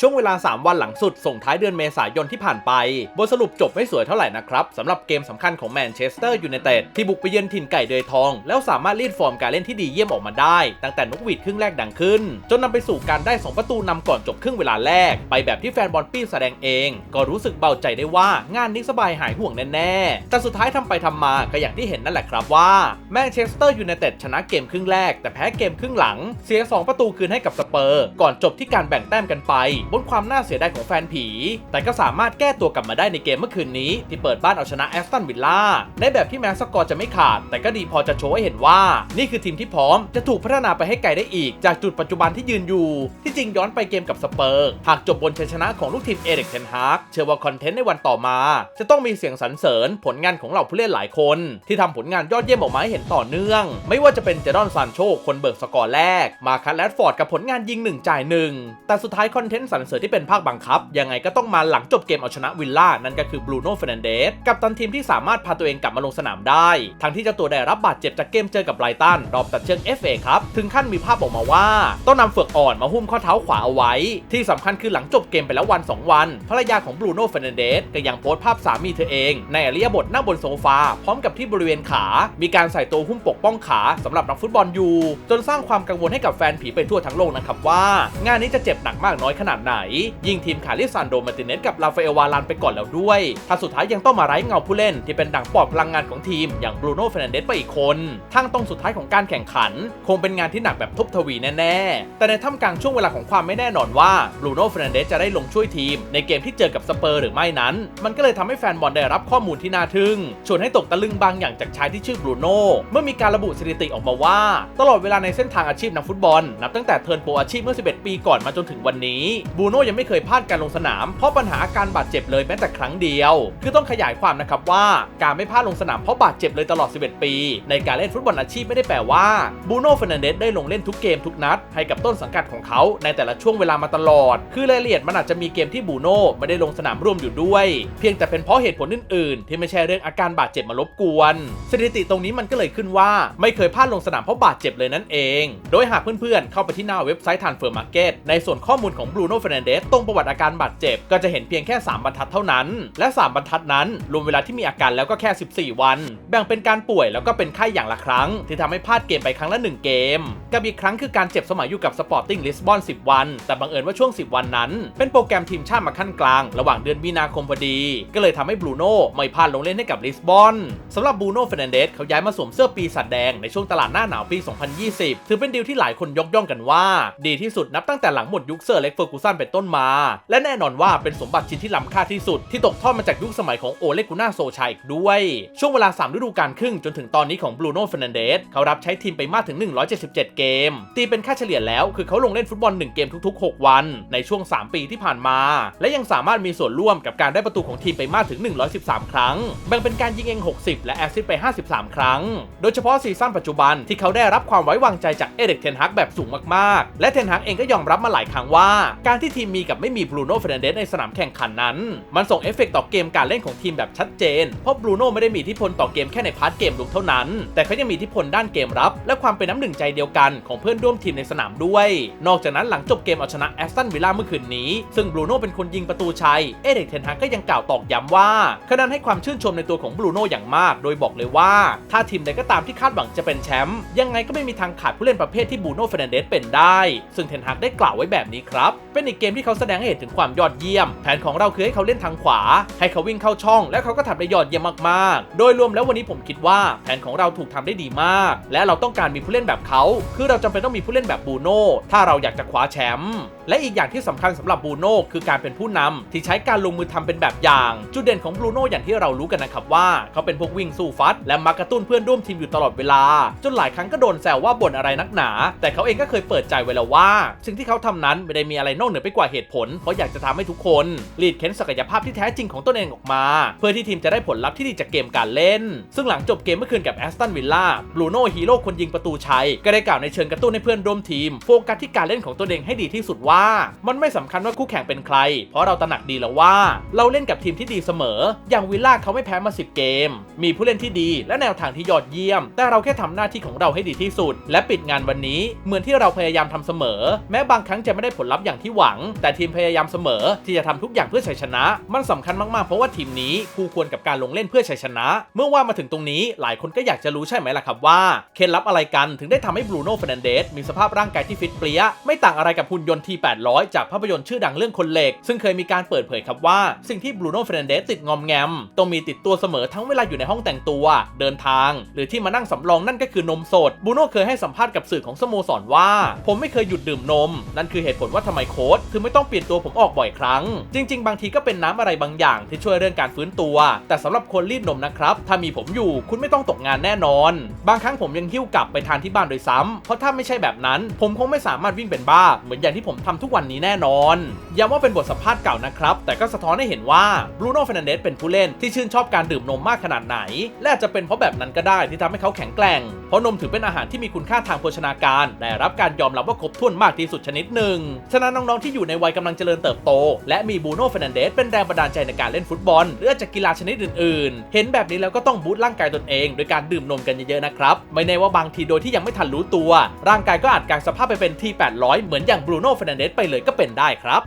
ช่วงเวลา 3 วันหลังสุดส่งท้ายเดือนเมษายนที่ผ่านไป บทสรุปจบไม่สวยเท่าไหร่นะครับสำหรับเกมสำคัญของแมนเชสเตอร์ยูไนเต็ดที่บุกไปเยือนถิ่นไก่เดยทอง แล้วสามารถรีดฟอร์มการเล่นที่ดีเยี่ยมออกมาได้ ตั้งแต่นกหวีดครึ่งแรกดังขึ้น จนนำไปสู่การได้ 2 ประตูนำก่อนจบครึ่งเวลาแรก ไปแบบที่แฟนบอลปี้แสดงเอง ก็รู้สึกเบาใจได้ว่างานนี้สบายหายห่วงแน่ๆแต่สุดท้ายทำไปทำมาก็อย่างที่เห็นนั่นแหละครับว่าแมนเชสเตอร์ยูไนเต็ดชนะเกมครึ่งแรกแต่แพ้เกมครึ่งหลัง เสีย 2 ประตูคืนให้กับสเปอร์ ก่อนจบที่การแบ่งแต้มกันไปบนความน่าเสียดายของแฟนผี แต่ก็สามารถแก้ตัวกลับมาได้ในเกมเมื่อคืนนี้ ที่เปิดบ้านเอาชนะแอสตันวิลล่าในแบบที่แม้สกอร์จะไม่ขาด แต่ก็ดีพอจะโชว์ให้เห็นว่า นี่คือทีมที่พร้อมจะถูกพัฒนาไปให้ไกลได้อีก จากจุดปัจจุบันที่ยืนอยู่ ที่จริงย้อนไปเกมกับสเปอร์หากจบบนชัยชนะของลูกทีมเอริกเทนฮากเชื่อว่าคอนเทนต์ในวันต่อมา จะต้องมีเสียงสรรเสริญผลงานของเหล่าผู้เล่นหลายคน ที่ทำผลงานยอดเยี่ยมออกมาให้เห็นต่อเนื่อง ไม่ว่าจะเป็นเจดอนซานโชคนเบิกสกอร์แรก มาคัตแรดฟอร์ดกับผลงานยิง1จ่าย1แต่สุดท้ายคอนเทนต์สรรเสริญที่เป็นภาคบังคับ ยังไงก็ต้องมาหลังจบเกมเอาชนะวิลล่านั่นก็คือบรูโน่เฟรนเดสกับตันทีมที่สามารถพาตัวเองกลับมาลงสนามได้ ทั้งที่เจ้าตัวได้รับบาดเจ็บจากเกมเจอกับไบรตันรอบตัดเชือก FA ครับถึงขั้นมีภาพออกมาว่า ต้องนำเฟือกอ่อนมาหุ้มข้อเท้าขวาเอาไว้ ที่สำคัญคือหลังจบเกมไปแล้ววัน 2 วัน ภรรยาของบรูโน่เฟรนเดสก็ยังโพสต์ภาพสามีเธอเอง ในอริยบทนั่งบนโซฟา พร้อมกับที่บริเวณขา มีการใส่ตัวหุ้มปกป้องขาสำหรับนักฟุตบอลอยู่ จนสร้างความกังวลให้กับแฟนผีไปทั่วทั้งโลกนะครับว่า งานนี้จะเจ็บหนักมากน้อยขนาดไหน ยิงทีมขาลิซานโดมาติเนสกับลาฟาเอลวาลานไปก่อนแล้วด้วยถ้าสุดท้ายยังต้องมาไร้เงาผู้เล่นที่เป็นดั่งปอดพลังงานของทีมอย่างบรูโน่เฟรนเดสไปอีกคนทั้งตรงสุดท้ายของการแข่งขัน คงเป็นงานที่หนักแบบทุบทวีแน่ๆ แต่ในท่ามกลางช่วงเวลาของความไม่แน่นอนว่าบรูโน่เฟรนเดสจะได้ลงช่วยทีม ในเกมที่เจอกับสเปอร์หรือไม่นั้น มันก็เลยทำให้แฟนบอลได้รับข้อมูลที่น่าทึ่งชวนให้ตกตะลึงบางอย่างจากชายที่ชื่อบรูโน่เมื่อมีการระบุสถิติออกมาว่า ตลอดเวลาในเส้นทางอาชีพนักฟุตบอลนับตั้งแต่เทิร์นโปรอาชีพเมื่อ 11 ปีก่อนมาจนถึงวันนี้บรูโน่ยังไม่เคยพลาดการลงสนาม เพราะปัญหาอาการบาดเจ็บเลยแม้แต่ครั้งเดียว คือต้องขยายความนะครับว่าการไม่พลาดลงสนามเพราะบาดเจ็บเลยตลอด 11 ปี ในการเล่นฟุตบอลอาชีพไม่ได้แปลว่าบูโน่เฟรนันเดสได้ลงเล่นทุกเกมทุกนัด ให้กับต้นสังกัดของเขาในแต่ละช่วงเวลามาตลอด คือรายละเอียดมันอาจจะมีเกมที่บูโน่ไม่ได้ลงสนามร่วมอยู่ด้วย เพียงแต่เป็นเพราะเหตุผลอื่นๆ ที่ไม่ใช่เรื่องอาการบาดเจ็บมารบกวน สถิติตรงนี้มันก็เลยขึ้นว่า ไม่เคยพลาดลงสนามเพราะบาดเจ็บเลยนั่นเอง โดยหากเพื่อนๆเข้าไปที่หน้าเว็บไซต์ทันเฟอร์มาร์เก็ตในส่วนข้อมูลของบูโน่เฟรนันเดสตรงประวัติอาการบาดเจ็บ ก็จะเห็นเพียงแค่ 3 บรรทัดเท่านั้น และ 3 บรรทัดนั้น รวมเวลาที่มีอาการแล้วก็แค่ 14 วัน แบ่งเป็นการป่วยแล้วก็เป็นไข้อย่างละครั้ง ที่ทำให้พลาดเกมไปครั้งละ 1 เกม กับอีกครั้งคือการเจ็บสมัยอยู่กับสปอร์ติ้งลิสบอน 10 วัน แต่บังเอิญว่าช่วง 10 วันนั้น เป็นโปรแกรมทีมชาติมาขั้นกลาง ระหว่างเดือนมีนาคมพอดี ก็เลยทำให้บรูโน่ไม่พลาดลงเล่นให้กับลิสบอนสำหรับบรูโน่เฟรนันเดสเขาย้ายมาสวมเสื้อปีศาจแดงในช่วงตลาดหน้าหนาวปี 2020 ถือเป็นดีลที่หลายคนยกย่องกันว่า ดีที่สุดนับตั้งแต่หลังหมดยุคเซอร์เล็กเฟอร์กูสันเป็นต้นมา และแน่นอนว่าเป็นสมบัติชิ้นที่ล้ำค่าที่สุด ที่ตกทอดมาจากยุคสมัยของโอเลกุน่าโซชาอีกด้วย ช่วงเวลา 3 ฤดูกาลครึ่งจนถึงตอนนี้ของบรูโน่เฟรนันเดสเขารับใช้ทีมไปมากถึง 177 เกม ตีเป็นค่าเฉลี่ยแล้วคือเขาลงเล่นฟุตบอล 1 เกมทุก ๆ 6 วัน ในช่วง 3 ปีที่ผ่านมา และยังสามารถมีส่วนร่วมกับการได้ประตูของทีมไปมากถึง 113 ครั้ง แบ่งเป็นการยิงเอง 60 และแอสซิสต์ไป 53 ครั้ง โดยเฉพาะซีซั่นปัจจุบันที่เขาได้รับความไว้วางใจจากเอเด็กเทนฮักแบบสูงมากๆ และเทนฮักเองก็ยอมรับมาหลายครั้งว่า การที่ทีมมีกับไม่มีบรูโน่เฟรนเดสในสนามแข่งขันนั้น มันส่งเอฟเฟกต์ต่อเกมการเล่นของทีมแบบชัดเจน เพราะบรูโน่ไม่ได้มีอิทธิพลต่อเกมแค่ในพาร์ทเกมลุกเท่านั้น แต่เขายังมีอิทธิพลด้านเกมรับ และความเป็นน้ำหนึ่งใจเดียวกันของเพื่อนร่วมทีมในสนามด้วย นอกจากนั้นหลังจบเกมเอาชนะแอสตันวิลล่าเมื่อคืนนี้ ซึ่งบรูโน่เป็นคนยิงประตูชัย เอเด็กเทนฮักก็ยังกล่าวตอกย้ำว่าขณะให้ความชื่นชมในตัวของบรูโน่อย่างมาก โดยบอกเลยว่า ถ้าทีมใดก็ตามที่คาดหวังจะเป็นแชมป์ยังไงก็ไม่มีทางขาดผู้เล่นประเภทที่บรูโน่เฟรนเดสเป็นได้ ซึ่งเทนฮักได้กล่าวไว้แบบนี้ครับเป็นอีกเกมที่เขาแสดงให้เห็นถึงความยอดเยี่ยม แผนของเราคือให้เขาเล่นทางขวา ให้เขาวิ่งเข้าช่อง และเขาก็ทำได้ยอดเยี่ยมมากๆ โดยรวมแล้ววันนี้ผมคิดว่าแผนของเราถูกทำได้ดีมาก และเราต้องการมีผู้เล่นแบบเขา คือเราจำเป็นต้องมีผู้เล่นแบบบูโน่ถ้าเราอยากจะคว้าแชมป์และอีกอย่างที่สำคัญสำหรับบูโน่คือการเป็นผู้นำที่ใช้การลงมือทำเป็นแบบอย่าง จุดเด่นของบูโน่อย่างที่เรารู้กันนะครับว่า เขาเป็นพวกวิ่งสู้ฟัด และมักกระตุ้นเพื่อนร่วมทีมอยู่ตลอดเวลา จนหลายครั้งก็โดนแซวว่าบ่นอะไรนักหนา แต่เขาเองก็เคยเปิดใจไว้แล้วว่า สิ่งที่เขาทำนั้นไม่ได้มีอะไรนอกเหนือไปกว่าเหตุผล เพราะอยากจะทำให้ทุกคนรีดเค้นศักยภาพที่แท้จริงของตนเองออกมา เพื่อที่ทีมจะได้ผลลัพธ์ที่ดีจากเกมการเล่น ซึ่งหลังจบเกมเมื่อคืนกับแอสตันวิลล่าบรูโน่ฮีโร่คนยิงประตูชัย ก็ได้กล่าวในเชิงกระตุ้นให้เพื่อนร่วมทีม โฟกัสที่การเล่นของตัวเองให้ดีที่สุดว่า มันไม่สำคัญว่าคู่แข่งเป็นใคร เพราะเราตระหนักดีแล้วว่า เราเล่นกับทีมที่ดีเสมอ อย่างวิลล่าเขาไม่แพ้มา 10 เกม มีผู้เล่นที่ดี และแนวทางที่ยอดเยี่ยม แต่เราแค่ทำหน้าที่ของเราให้ดีที่สุด และปิดงานวันนี้เหมือนที่เราพยายามทำเสมอ แม้บางครั้งจะไม่ได้ผลลัพธ์อย่างที่หวังวัง แต่ทีมพยายามเสมอที่จะทำทุกอย่างเพื่อชัยชนะ มันสำคัญมากๆ เพราะว่าทีมนี้คู่ควรกับการลงเล่นเพื่อชัยชนะ เมื่อว่ามาถึงตรงนี้หลายคนก็อยากจะรู้ใช่ไหมล่ะครับว่า เคล็ดลับอะไรกันถึงได้ทำให้บรูโน่เฟรนันเดสมีสภาพร่างกายที่ฟิตเปรี้ยไม่ต่างอะไรกับหุ่นยนต์ที800จากภาพยนตร์ชื่อดังเรื่องคนเหล็ก ซึ่งเคยมีการเปิดเผยครับว่าสิ่งที่บรูโน่เฟรนันเดสติดงอมแงมต้องมีติดตัวเสมอทั้งเวลาอยู่ในห้องแต่งตัว เดินทาง หรือที่มานั่งสำรองนั่นก็คือนมสดบรูโน่เคยให้สัมภาษณ์กับสื่อของสโมสรว่า ผมไม่เคยหยุดดื่มนม นั่นคือเหตุผลว่าทำไมโค้ชถึงไม่ต้องเปลี่ยนตัวผมออกบ่อยครั้ง จริง ๆ บางทีก็เป็นน้ำอะไรบางอย่างที่ช่วยเรื่องการฟื้นตัว แต่สำหรับคนรีดนมนะครับ ถ้ามีผมอยู่คุณไม่ต้องตกงานแน่นอน บางครั้งผมยังหิ้วกลับไปทานที่บ้านโดยซ้ำเพราะถ้าไม่ใช่แบบนั้น ผมคงไม่สามารถวิ่งเป็นบ้า เหมือนอย่างที่ผมทำทุกวันนี้แน่นอนย้ำว่าเป็นบทสัมภาษณ์เก่านะครับ แต่ก็สะท้อนให้เห็นว่าบรูโน่เฟรนันเดสเป็นผู้เล่นที่ชื่นชอบการดื่มนมมากขนาดไหน และจะเป็นเพราะแบบนั้นก็ได้ที่ทำให้เขาแข็งแกร่ง เพราะนมถือเป็นอาหารที่มีคุณค่าทางโภชนาการ ได้รับการยอมรับว่าครบถ้วนมากที่สุดชนิดหนึ่ง ฉะนั้นน้องๆที่อยู่ในวัยกำลังเจริญเติบโต และมีบูโน่เฟรนันเดสเป็นแรงบันดาลใจในการเล่นฟุตบอลหรืออาจจะกีฬาชนิดอื่นๆ เห็นแบบนี้แล้วก็ต้องบูตร่างกายตนเอง โดยการดื่มนมกันเยอะๆนะครับ ไม่แน่ว่าบางทีโดยที่ยังไม่ทันรู้ตัว ร่างกายก็อาจกลายสภาพไปเป็นที800 เหมือนอย่างบรูโน่เฟรนันเดสไปเลยก็เป็นได้ครับ